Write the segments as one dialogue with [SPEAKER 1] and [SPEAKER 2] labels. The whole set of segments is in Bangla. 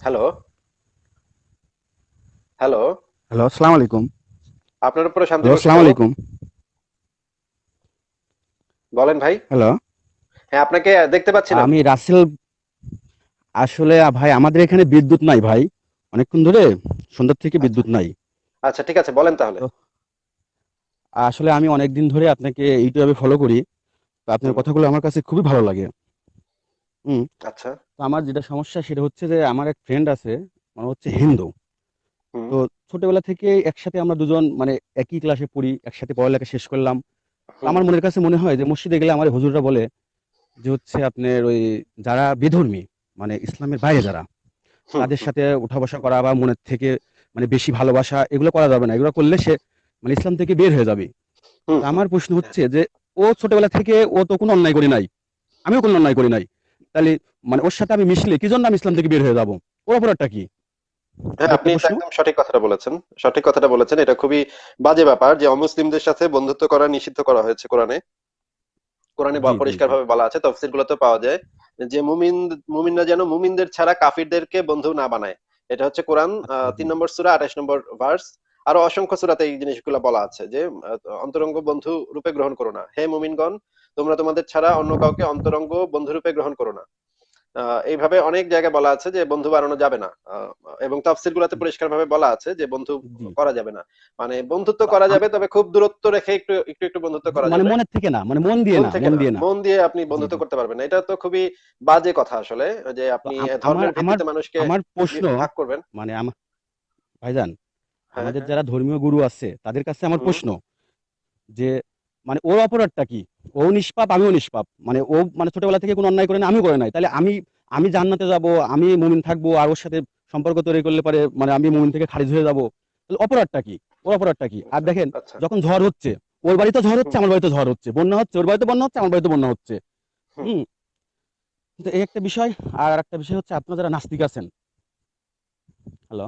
[SPEAKER 1] হ্যালো হ্যালো
[SPEAKER 2] হ্যালো আসসালামু আলাইকুম
[SPEAKER 1] আপনার উপরে শান্তি
[SPEAKER 2] আসসালামু আলাইকুম
[SPEAKER 1] বলেন ভাই।
[SPEAKER 2] হ্যালো
[SPEAKER 1] হ্যাঁ আপনাকে দেখতে পাচ্ছি না
[SPEAKER 2] আমি রাসেল আসলে ভাই আমাদের এখানে বিদ্যুৎ নাই ভাই। অনেকক্ষণ ধরে সন্ধ্যার থেকে বিদ্যুৎ নাই।
[SPEAKER 1] আচ্ছা ঠিক আছে বলেন তাহলে।
[SPEAKER 2] আসলে আমি অনেকদিন ধরে আপনাকে ইউটিউবে ফলো করি। তো আপনার কথাগুলো আমার কাছে খুবই ভালো লাগে।
[SPEAKER 1] আচ্ছা।
[SPEAKER 2] তো আমার যেটা সমস্যা সেটা হচ্ছে যে আমার এক ফ্রেন্ড আছে মানে হচ্ছে হিন্দু। তো ছোটবেলা থেকে একসাথে আমরা দুজন মানে একই ক্লাসে পড়ি একসাথে পড়ালেখা শেষ করলাম। আমার মনের কাছে মনে হয় যে মসজিদে গেলে আমার হুজুররা বলে যে হচ্ছে আপনার ওই যারা বেধর্মী মানে ইসলামের বাইরে যারা তাদের সাথে উঠা বসা করা বা মনের থেকে মানে বেশি ভালোবাসা এগুলো করা যাবে না। এগুলো করলে সে মানে ইসলাম থেকে বের হয়ে যাবে। আমার প্রশ্ন হচ্ছে যে ও ছোটবেলা থেকে ও তো কোনো অন্যায় করি নাই। আমিও কোনো অন্যায় করি নাই। তাহলে মানে ওর সাথে আমি মিশলে কি জন্য আমি ইসলাম থেকে বের হয়ে যাব? ওর অপরাধটা কি?
[SPEAKER 1] হ্যাঁ আপনি একদম সঠিক কথাটা বলেছেন। সঠিক কথাটা বলেছেন। এটা খুবই বাজে ব্যাপার যে অমুসলিমদের সাথে বন্ধুত্ব করা নিষিদ্ধ করা হয়েছে কোরআনে। কোরআনে পরিষ্কার ভাবে বলা আছে তফসির গুলোতে পাওয়া যায়। যে মুমিন মুমিনরা যেন মুমিনদের ছাড়া কাফিরদেরকে বন্ধু না বানায়। এটা হচ্ছে কোরআন আহ,
[SPEAKER 2] আচ্ছা,
[SPEAKER 1] তিন নম্বর সুরা আঠাশ নম্বর ভার্স। আরও অসংখ্য সুরাতে এই জিনিসগুলো বলা আছে যে অন্তরঙ্গ বন্ধু রূপে গ্রহণ করো না। হে মুমিনগণ তোমরা তোমাদের ছাড়া অন্য কাউকে অন্তরঙ্গ বন্ধু রূপে গ্রহণ করো না। এইভাবে অনেক জায়গায় বলা আছে যে বন্ধু বানানো যাবে না। এবং তাফসির গুলাতে পরিষ্কার ভাবে বলা আছে যে বন্ধু করা যাবে না। মানে বন্ধুত্ব করা যাবে তবে খুব দূরত্ব রেখে একটু একটু একটু বন্ধুত্ব করা
[SPEAKER 2] মানে
[SPEAKER 1] যাবে।
[SPEAKER 2] মনের থেকে না মানে মন দিয়ে
[SPEAKER 1] মন
[SPEAKER 2] না মন দিয়ে না।
[SPEAKER 1] মন দিয়ে আপনি বন্ধুত্ব করতে পারবেন না। এটা তো খুবই বাজে কথা আসলে যে আপনি ধর্মের ভিত্তিতে মানুষকে
[SPEAKER 2] আমার প্রশ্ন
[SPEAKER 1] ভাগ করবেন।
[SPEAKER 2] মানে আমার ভাইজান
[SPEAKER 1] হ্যাঁ,
[SPEAKER 2] আমাদের
[SPEAKER 1] হ্যাঁ।
[SPEAKER 2] যারা ধর্মীয় গুরু আছে তাদের কাছে আমার প্রশ্ন যে মানে ওর অপরাধটা কি? ও নিষ্পাপ আমিও নিষ্পাপ। মানে ও মানে ছোটবেলা থেকে কোনো অন্যায় করে না আমিও করে নাই। তাহলে আমি আমি জান্নাতে যাব আমি মুমিন থাকব আর ওর সাথে সম্পর্ক তৈরি করলে পারে মানে আমি মুমিন থেকে খারিজ হয়ে যাব তাহলে অপরাধটা কি? ওর অপরাধটা কি? আর দেখেন
[SPEAKER 1] আচ্ছা।
[SPEAKER 2] যখন ঝড় হচ্ছে ওর বাড়িতে ঝড় হচ্ছে আমার বাড়িতে ঝড় হচ্ছে বন্যা হচ্ছে ওর বাড়িতে বন্যা হচ্ছে আমার বাড়িতে বন্যা হচ্ছে।
[SPEAKER 1] হুম।
[SPEAKER 2] কিন্তু এই একটা বিষয় আর একটা বিষয় হচ্ছে আপনারা যারা নাস্তিক আছেন। হ্যালো?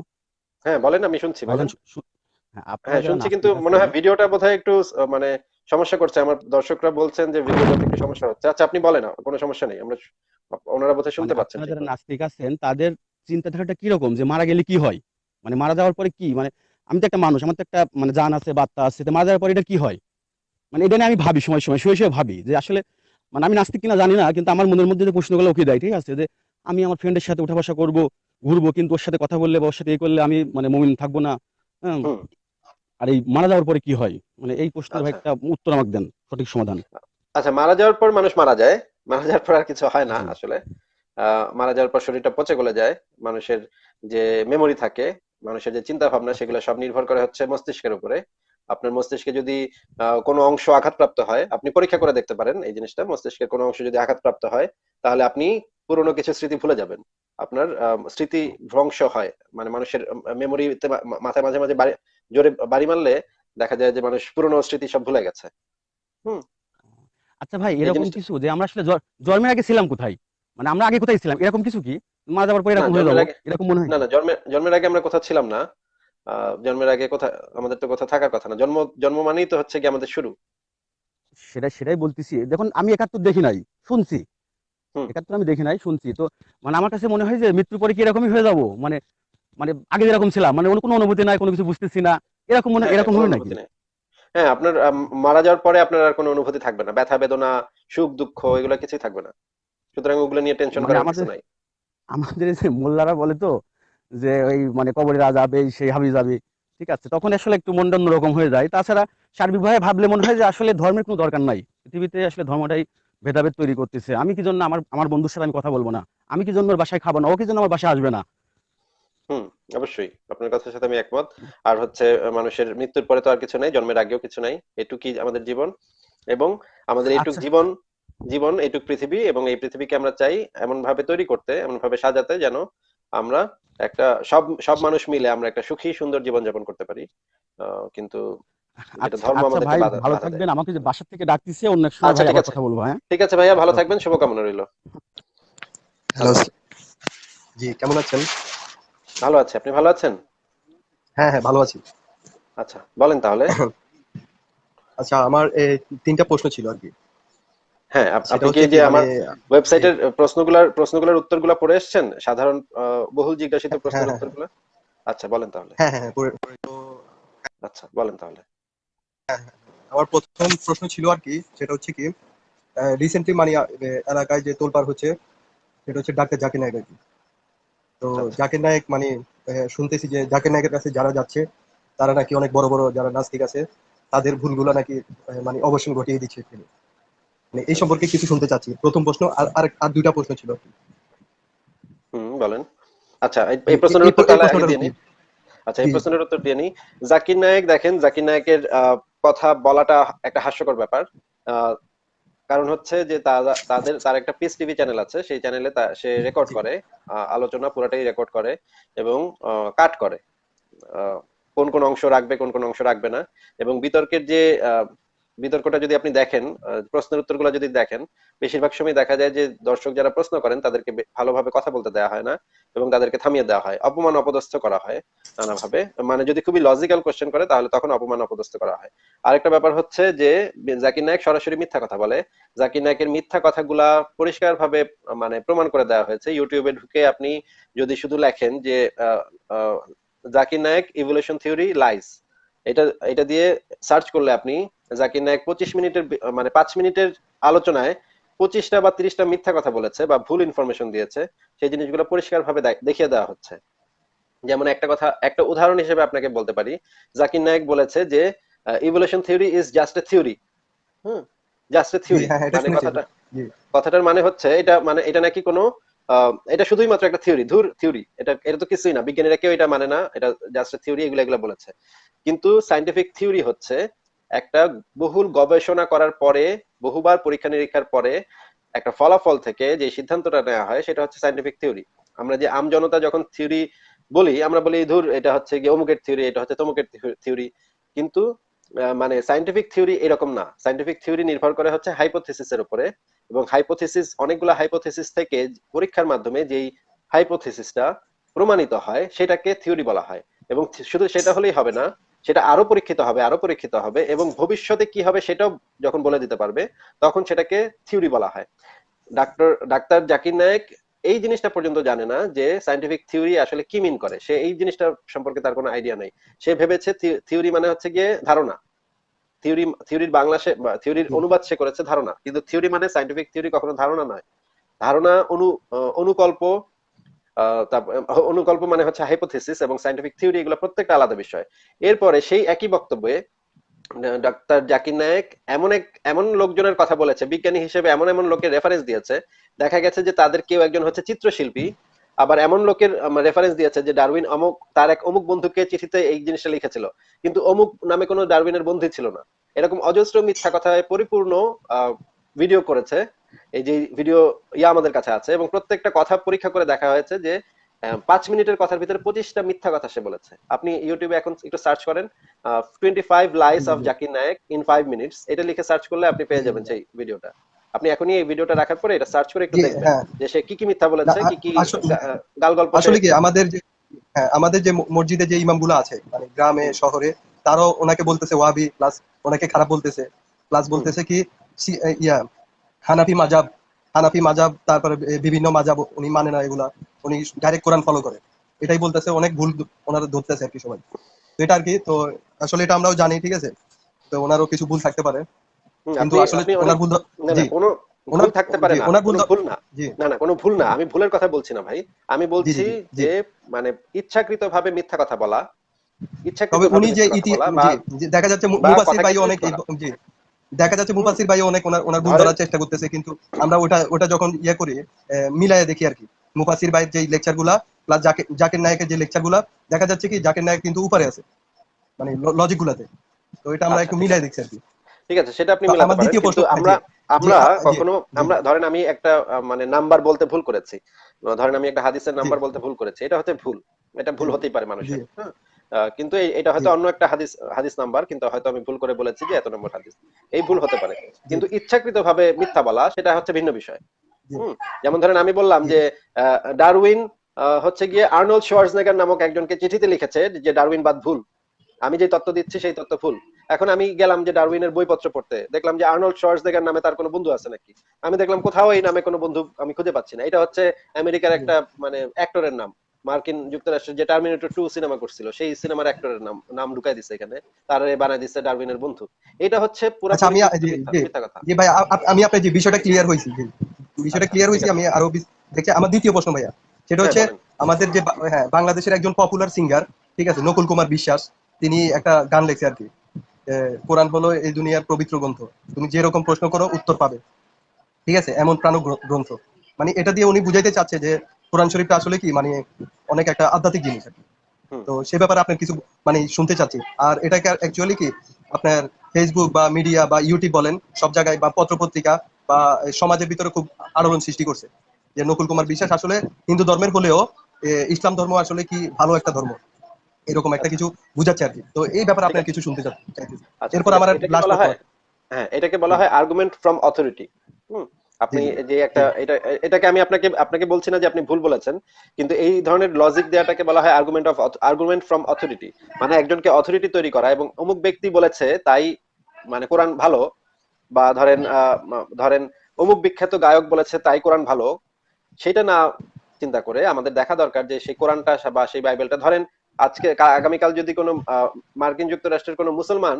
[SPEAKER 1] হ্যাঁ বলেন আমি শুনছি বলেন।
[SPEAKER 2] হ্যাঁ আপনারা
[SPEAKER 1] হ্যাঁ শুনছি কিন্তু মনে হয় ভিডিওটা বোধহয় একটু মানে সমস্যা করছে। আমার দর্শকরা বলছেন যে ভিডিওটাতে একটু সমস্যা হচ্ছে। আচ্ছা আপনি বলেন কোনো সমস্যা নেই। আমরা ওনারা বোধহয় শুনতে
[SPEAKER 2] মানে
[SPEAKER 1] পাচ্ছেন
[SPEAKER 2] যারা নাস্তিক আছেন তাদের চিন্তাধারাটা কীরকম? যে মারা গেলে কি হয়? মানে মারা যাওয়ার পরে কি? মানে আমি তো একটা মানুষ আমার তো একটা মানে জান আছে বাত্তা আছে তো মারা যাওয়ার পরে এটা কি হয়? মানে এটা নিয়ে আমি ভাবি সময় সময় শুয়ে শুয়ে ভাবি যে আসলে মানে আমি নাস্তিক কিনা জানি না কিন্তু আমার মনের মধ্যে যে প্রশ্নগুলো উঠে দেয় ঠিক আছে? যে আমি আমার ফ্রেন্ডের সাথে উঠা বসা করব ঘুরবো কিন্তু ওর সাথে কথা বললে বা ওর সাথে এই করলে আমি মানে মমিন থাকব না। হ্যাঁ। আর এই মারা যাওয়ার পরে কি হয়? মানে এই প্রশ্নের ভাই
[SPEAKER 1] আচ্ছা।
[SPEAKER 2] একটা উত্তর আমাকে দেন সঠিক সমাধান।
[SPEAKER 1] আচ্ছা মারা যাওয়ার পর মানুষ মারা যায়। মারা যাওয়ার পর আর কিছু হয় না আসলে। মারা যাওয়ার পর শরীরটা পচে গলে যায়। মানুষের যে মেমোরি থাকে মানুষের যে চিন্তা ভাবনা সেগুলো সব নির্ভর করে হচ্ছে মস্তিষ্কের উপরে। আপনার মস্তিষ্কে যদি কোনো অংশ আঘাতপ্রাপ্ত হয় আপনি পরীক্ষা করে দেখতে পারেন এই জিনিসটা। মস্তিষ্কের কোনো অংশ যদি আঘাতপ্রাপ্ত হয় তাহলে আপনি পুরনো কিছু স্মৃতি ভুলে যাবেন। আপনার স্মৃতি ভ্রংশ হয়। মানে মানুষের মেমোরিতে মাথায় মাঝে মাঝে জোরে বাড়ি মারলে দেখা যায় যে মানুষ পুরনো স্মৃতি সব ভুলে গেছে। হুম।
[SPEAKER 2] আচ্ছা ভাই এরকম কিছু যে আমরা আসলে জন্মের আগে ছিলাম কোথায়? মানে আমরা আগে কোথায় ছিলাম? এরকম কিছু কি? মারা যাওয়ার পর এরকম হয়ে যাব এরকম মনে হয়?
[SPEAKER 1] না না জন্মের জন্মের আগে আমরা কোথাও ছিলাম না। জন্মের আগে কোথা আমাদের তো কোথাও থাকার কথা না। জন্ম জন্ম মানেই তো হচ্ছে কি আমাদের শুরু।
[SPEAKER 2] সেটাই সেটাই বলতেছি। দেখুন আমি একাত্তর দেখি নাই শুনছি। একাত্তর আমি দেখি নাই শুনছি। তো মানে আমার কাছে মনে হয় যে মৃত্যুর পরে কি এরকমই হয়ে যাব? মানে মানে আগে যেরকম ছিলাম মানে কোনো অনুভূতি নাই কোনো কিছু বুঝতেছি না। এরকম মনে
[SPEAKER 1] হ্যাঁ,
[SPEAKER 2] এরকম হয় নাকি?
[SPEAKER 1] হ্যাঁ আপনার মারা যাওয়ার পরে আপনার আর কোনো অনুভূতি থাকবে না। ব্যথা বেদনা সুখ দুঃখ এগুলো কিছুই থাকবে না। সুতরাং ওগুলো নিয়ে টেনশন
[SPEAKER 2] মানে
[SPEAKER 1] করার কিছু নাই।
[SPEAKER 2] আমাদের যে মোল্লারা বলে তো যে ওই মানে কবরে যাবে সেই হাবি যাবে ঠিক আছে? তখন আসলে একটু মনটা অন্যরকম হয়ে যায়। তাছাড়া সার্বিকভাবে ভাবলে মনে হয় যে আসলে ধর্মের কোনো দরকার নাই। পৃথিবীতে আসলে ধর্মটাই ভেদাভেদ তৈরি করতেছে। আমি কি জন্য আমার আমার বন্ধুর সাথে আমি কথা বলব না? আমি কি জন্য ওর বাসায় খাব না? ও কি জন্য আমার বাসায় আসবে না?
[SPEAKER 1] হুম অবশ্যই। আপনার কথার সাথে আমি একমত। আর হচ্ছে মানুষের মৃত্যুর পরে তো আর কিছু নাই জন্মের আগেও কিছু নাই। এটুকুই আমাদের জীবন। এবং আমাদের এইটুক
[SPEAKER 2] আচ্ছা।
[SPEAKER 1] জীবন জীবন এইটুক পৃথিবী এবং এই পৃথিবীকে আমরা চাই এমন ভাবে তৈরি করতে এমন ভাবে সাজাতে যেন আমরা একটা সব সব মানুষ মিলে আমরা একটা সুখী সুন্দর জীবন যাপন করতে পারি। আহ, কিন্তু এটা
[SPEAKER 2] আচ্ছা আচ্ছা ভাই ভালো থাকবেন। আমাকে যে বাসা থেকে ডাকতেছে অন্য এক সময়
[SPEAKER 1] আচ্ছা,
[SPEAKER 2] ভাই আবার। কথা বলব হ্যাঁ?
[SPEAKER 1] ঠিক আছে ভাইয়া ভালো
[SPEAKER 2] আচ্ছা।
[SPEAKER 1] থাকবেন শুভকামনা রইল।
[SPEAKER 3] হ্যালো জি কেমন আছেন?
[SPEAKER 1] ভালো আছে আপনি ভালো আছেন?
[SPEAKER 3] হ্যাঁ হ্যাঁ ভালো আছি।
[SPEAKER 1] আচ্ছা বলেন তাহলে।
[SPEAKER 3] আচ্ছা আমার এ, তিনটা প্রশ্ন ছিল আর কি।
[SPEAKER 1] হ্যাঁ আপনি কি যে
[SPEAKER 3] কি
[SPEAKER 1] আমার
[SPEAKER 3] মানে
[SPEAKER 1] ওয়েবসাইটের প্রশ্নগুলোর প্রশ্নগুলোর উত্তরগুলো পড়ে এসেছেন? সাধারণ বহুল জিজ্ঞাসিত
[SPEAKER 3] হ্যাঁ,
[SPEAKER 1] প্রশ্নের
[SPEAKER 3] হ্যাঁ।
[SPEAKER 1] উত্তরগুলো? আচ্ছা বলেন তাহলে।
[SPEAKER 3] হ্যাঁ হ্যাঁ হ্যাঁ পড়ে- পড়ে তো
[SPEAKER 1] আচ্ছা বলেন তাহলে।
[SPEAKER 3] আমার প্রথম প্রশ্ন ছিল আর কি সেটা হচ্ছে কি রিসেন্টলি মানে এলাকায় যে তোলপাড় হচ্ছে সেটা হচ্ছে ডাক্তার জাকির নায়ক আর কি। তো
[SPEAKER 1] আচ্ছা।
[SPEAKER 3] জাকির নায়ক মানে শুনতেছি যে জাকির নায়কের কাছে যারা যাচ্ছে তারা নাকি অনেক বড় বড় যারা নাস্তিক আছে তাদের ভুলগুলো নাকি মানে অবসান ঘটিয়ে দিচ্ছে তিনি মানে এই সম্পর্কে কিছু শুনতে চাচ্ছি প্রথম প্রশ্ন আর আর আর দুইটা প্রশ্ন ছিল
[SPEAKER 1] হুম বলেন আচ্ছা এই- প্রশ্নের উত্তর তাহলে আগে
[SPEAKER 3] প্রশ্নটার
[SPEAKER 1] দিয়ে নিই। আচ্ছা এই। প্রশ্নের উত্তর দিয়ে নিই জাকির নায়েক দেখেন জাকির নায়েকের আহ, কথা বলাটা একটা হাস্যকর ব্যাপার আহ, কারণ হচ্ছে যে তারা- তাদের তার একটা পিস টিভি চ্যানেল আছে সেই চ্যানেলে সে রেকর্ড করে আহ, আলোচনা পুরাটাই রেকর্ড করে এবং কাট করে। আহ, কোন কোন অংশ রাখবে কোন কোন অংশ রাখবে না। এবং বিতর্কের যে আহ, বিতর্কটা যদি আপনি দেখেন প্রশ্নের উত্তরগুলো যদি দেখেন, বেশিরভাগ সময় দেখা যায় যে দর্শক যারা প্রশ্ন করেন, তাদেরকে ভালোভাবে কথা বলতে দেওয়া হয় না এবং তাদেরকে থামিয়ে দেওয়া হয়। অপমান অপদস্থ করা হয় নানাভাবে। মানে যদি খুবই লজিক্যাল কোশ্চেন করে, তাহলে তখন অপমান অপদস্থ করা হয়। আরেকটা ব্যাপার হচ্ছে যে, জাকির নায়ক সরাসরি মিথ্যা কথা বলে। জাকির নায়কের মিথ্যা কথাগুলা পরিষ্কার ভাবে মানে প্রমাণ করে দেওয়া হয়েছে। ইউটিউবে ঢুকে আপনি যদি শুধু লেখেন যে Zakir Naik evolution theory lies এটা এটা দিয়ে সার্চ করলে আপনি জাকির নায়ক পঁচিশ মিনিটের মানে পাঁচ মিনিটের আলোচনায় পঁচিশটা বা তিরিশটা মিথ্যা কথা বলেছে বা ভুল ইনফরমেশন দিয়েছে সেই জিনিসগুলো পরিষ্কার ভাবে দেখিয়ে দেওয়া হচ্ছে। যেমন একটা কথা একটা উদাহরণ হিসেবে আপনাকে বলতে পারি। জাকির নায়ক বলেছে যে evolution theory is just a theory hmm? Just a theory মানে কথাটা কথাটার মানে হচ্ছে এটা মানে এটা নাকি কোনো আহ, এটা শুধুই মাত্র একটা থিওরি ধুর থিওরি এটা এটা তো কিছুই না। বিজ্ঞানীরা কেউ এটা মানে না। এটা জাস্ট থিওরি এগুলো এগুলো বলেছে। কিন্তু সাইন্টিফিক থিওরি হচ্ছে একটা বহুল গবেষণা করার পরে, বহুবার পরীক্ষা নিরীক্ষার পরে একটা ফলাফল থেকে যে সিদ্ধান্তটা নেওয়া হয়, সেটা হচ্ছে সাইন্টিফিক থিওরি আমরা যে আমজনতা যখন থিওরি বলি, আমরা বলি, ধুর, এটা হচ্ছে গিয়ে অমুকের থিওরি এটা হচ্ছে তমুকের থিওরি কিন্তু মানে সাইন্টিফিক থিওরি এরকম না। সাইন্টিফিক থিওরি নির্ভর করে হচ্ছে হাইপোথিসিসের উপরে এবং হাইপোথিসিস অনেকগুলো হাইপোথিসিস থেকে পরীক্ষার মাধ্যমে যেই হাইপোথিসিসটা প্রমাণিত হয়, সেটাকে থিওরি বলা হয়। এবং শুধু সেটা হলেই হবে না সেটা আরও পরীক্ষিত হবে আরও পরীক্ষিত হবে এবং ভবিষ্যতে কি হবে সেটাও যখন বলে দিতে পারবে তখন সেটাকে থিওরি বলা হয়। ডাক্তার ডাক্তার জাকির নায়েক এই জিনিসটা পর্যন্ত জানে না যে সাইন্টিফিক থিওরি আসলে কি মিন করে। সে এই জিনিসটা সম্পর্কে তার কোনো আইডিয়া নেই। সে ভেবেছে থিওরি মানে হচ্ছে গিয়ে ধারণা। থিওরি থিওরির বাংলা সে থিওরির অনুবাদ সে করেছে ধারণা। কিন্তু থিওরি মানে সাইন্টিফিক থিওরি কখনো ধারণা নয়। ধারণা অনু অনুকল্প অনুকল্প মানে হচ্ছে হাইপোথিসিস এবং সাইন্টিফিক থিওরি এগুলো প্রত্যেকটা আলাদা বিষয়। এরপরে সেই একই বক্তব্যে ডাক্তার জাকির নায়েক এমন এক, এমন লোকজনের কথা বলেছে, বিজ্ঞানী হিসেবে এমন এমন লোকের রেফারেন্স দিয়েছে। দেখা গেছে যে তাদের কেউ একজন হচ্ছে চিত্রশিল্পী, আবার এমন লোকের রেফারেন্স দিয়েছে যে ডারউইন অমুক, তার এক অমুক বন্ধুকে চিঠিতে এই জিনিসটা লিখেছিল। কিন্তু অমুক নামে কোনো ডারউইনের বন্ধু ছিল না। এরকম অজস্র মিথ্যা কথায় পরিপূর্ণ ভিডিও করেছে। এই যে ভিডিও ইয়া আমাদের কাছে আছে এবং প্রত্যেকটা কথা পরীক্ষা করে দেখা হয়েছে যে পাঁচ মিনিটের কথার ভিতরে পঁচিশটা মিথ্যা কথা সে বলেছে। আপনি ইউটিউবে এখন একটু সার্চ করেন twenty five lies of Zakir Naik in five minutes এটা লিখে সার্চ করলে আপনি পেয়ে যাবেন সেই ভিডিওটা আপনি এখনই এই ভিডিওটা রাখার পরে এটা সার্চ করে একটু দেখবেন
[SPEAKER 3] হ্যাঁ।
[SPEAKER 1] যে সে কি কি মিথ্যা বলেছে কি কি গাল গল্প
[SPEAKER 3] আসলে কি আমাদের যে হ্যাঁ আমাদের যে মসজিদে যে ইমামগুলো আছে মানে গ্রামে শহরে তারাও ওনাকে বলতেছে ওয়াবি প্লাস ওনাকে খারাপ বলতেছে। প্লাস বলতেছে কি ইয়া হানাফি মাজাব হানাফি মাজাব তারপরে বিভিন্ন মাজাব উনি মানে না এগুলা উনি ডাইরেক্ট কোরআন ফলো করে। এটাই বলতেছে অনেক ভুল ওনারা ধরতেছে আর কি সবাই। তো এটা আর কি তো আসলে এটা আমরাও জানি ঠিক আছে? তো ওনারও কিছু ভুল থাকতে পারে। কিন্তু আসলে ওনার ভুল
[SPEAKER 1] কোনো ভুল থাকতে পারে না
[SPEAKER 3] ওনার ভুল
[SPEAKER 1] না। না না কোনো ভুল না আমি ভুলের কথা বলছি না ভাই। আমি বলছি। যে মানে ইচ্ছাকৃত ভাবে মিথ্যা কথা বলা ইচ্ছাকৃত
[SPEAKER 3] উনি যে দেখা যাচ্ছে মু-
[SPEAKER 1] বা
[SPEAKER 3] মুফাসির
[SPEAKER 1] কথা
[SPEAKER 3] ভাই অনেক জি। দেখা যাচ্ছে মুফাসির ভাই অনেক ওনার ওনার ভুল
[SPEAKER 1] ধরেন-
[SPEAKER 3] ধরার চেষ্টা করতেছে কিন্তু আমরা ওটা ওটা যখন ইয়ে করি মিলায়ে দেখি আর কি। মুফাসির ভাইয়ের যে লেকচারগুলা প্লাস জাকির নায়কের যে লেকচারগুলা দেখা যাচ্ছে কি জাকির নায়ক কিন্তু উপরে আছে মানে লজিক গুলাতে তো এটা আমরা
[SPEAKER 1] আচ্ছা,
[SPEAKER 3] একটু
[SPEAKER 1] ঠিক
[SPEAKER 3] মিলাই দেখছি আর কি।
[SPEAKER 1] ঠিক আছে সেটা আপনি মিলাতে
[SPEAKER 3] আমার
[SPEAKER 1] পারেন। কিন্তু
[SPEAKER 3] প্রশ্ন-
[SPEAKER 1] আমরা আমরা কখনো আমরা ধরেন আমি একটা মানে নাম্বার বলতে ভুল করেছি। ধরেন আমি একটা হাদিসের নাম্বার বলতে ভুল করেছি এটা হচ্ছে ভুল। এটা ভুল হতেই পারে মানুষের। হ্যাঁ? কিন্তু এটা হয়তো অন্য একটা হাদিস হাদিস নাম্বার কিন্তু হয়তো আমি ভুল করে বলেছি যে এত নম্বর হাদিস। এই ভুল হতে পারে। কিন্তু ইচ্ছাকৃত ভাবে মিথ্যা বলা সেটা হচ্ছে ভিন্ন বিষয়। যেমন ধরেন আমি বললাম যে ডারউইন হচ্ছে গিয়ে আর্নল্ড শোয়ার্জনেগার নামক একজনকে চিঠিতে লিখেছে যে ডারউইন বাদ ভুল। আমি যে তত্ত্ব দিচ্ছি সেই তত্ত্ব ভুল। এখন আমি গেলাম যে ডারউইনের বইপত্র পড়তে। দেখলাম যে আর্নল্ড শর্টসদেগার নামে তার কোনো বন্ধু আছে নাকি? আমি দেখলাম কোথাও এই নামে কোনো বন্ধু আমি খুঁজে পাচ্ছি না। এটা হচ্ছে আমেরিকার একটা মানে অ্যাক্টরের নাম। মার্কিন যুক্তরাষ্ট্রের যে টার্মিনেটর টু সিনেমা করছিল সেই সিনেমার অ্যাক্টরের নাম নাম ঢুকাই দিছে এখানে। তার বানাই দিচ্ছে ডারউইনের বন্ধু। এটা হচ্ছে পুরো
[SPEAKER 3] আচ্ছা, আমি- জি, ভাই আমি আপনার যে বিষয়টা ক্লিয়ার হয়েছি জি। বিষয়টা ক্লিয়ার
[SPEAKER 1] আছে।
[SPEAKER 3] আমি আরও দেখছি আমার দ্বিতীয় প্রশ্ন ভাইয়া। সেটা
[SPEAKER 1] হ্যাঁ,
[SPEAKER 3] হচ্ছে আমাদের যে হ্যাঁ বাংলাদেশের একজন পপুলার সিঙ্গার ঠিক আছে নকুল কুমার বিশ্বাস তিনি একটা গান লেখছে আর কি। কোরআন হলো এই দুনিয়ার পবিত্র গ্রন্থ। তুমি যেরকম প্রশ্ন করো উত্তর পাবে। ঠিক আছে এমন প্রাণ গ্র- গ্রন্থ। মানে এটা দিয়ে উনি বুঝাইতে চাচ্ছে যে কোরআন শরীফটা আসলে কি মানে অনেক একটা আধ্যাত্মিক জিনিস আর তো সে ব্যাপারে আপনার কিছু মানে শুনতে চাচ্ছি। আর এটাকে অ্যাকচুয়ালি কি আপনার ফেসবুক বা মিডিয়া বা ইউটিউব বলেন সব জায়গায় বা পত্রপত্রিকা বা সমাজের ভিতরে খুব আলোড়ন সৃষ্টি করছে। যে নকুল কুমার বিশ্বাস আসলে হিন্দু ধর্মের হলেও ইসলাম ধর্ম আসলে কি ভালো একটা ধর্ম? এরকম একটা কিছু বুঝাচ্ছে আর কি। তো এই ব্যাপারে আপনার কিছু শুনতে চা- চাইতেছি
[SPEAKER 1] আচ্ছা,
[SPEAKER 3] এরপর আমার
[SPEAKER 1] হয়
[SPEAKER 3] কথা।
[SPEAKER 1] হ্যাঁ এটাকে বলা হয় আর্গুমেন্ট ফ্রম অথরিটি হুম। আপনি। যে একটা এটা এটাকে আমি আপনাকে আপনাকে বলছি না যে আপনি ভুল বলেছেন কিন্তু এই ধরনের লজিক দেওয়াটাকে বলা হয় argument of argument from authority মানে একজনকে অথরিটি তৈরি করা এবং অমুক ব্যক্তি বলেছে তাই মানে কোরআন ভালো বা ধরেন ধরেন অমুক বিখ্যাত গায়ক বলেছে তাই কোরআন ভালো সেটা না চিন্তা করে আমাদের দেখা দরকার যে সেই কোরআনটা বা সেই বাইবেলটা ধরেন আজকে আগামীকাল যদি কোনো মার্কিন যুক্তরাষ্ট্রের কোনো মুসলমান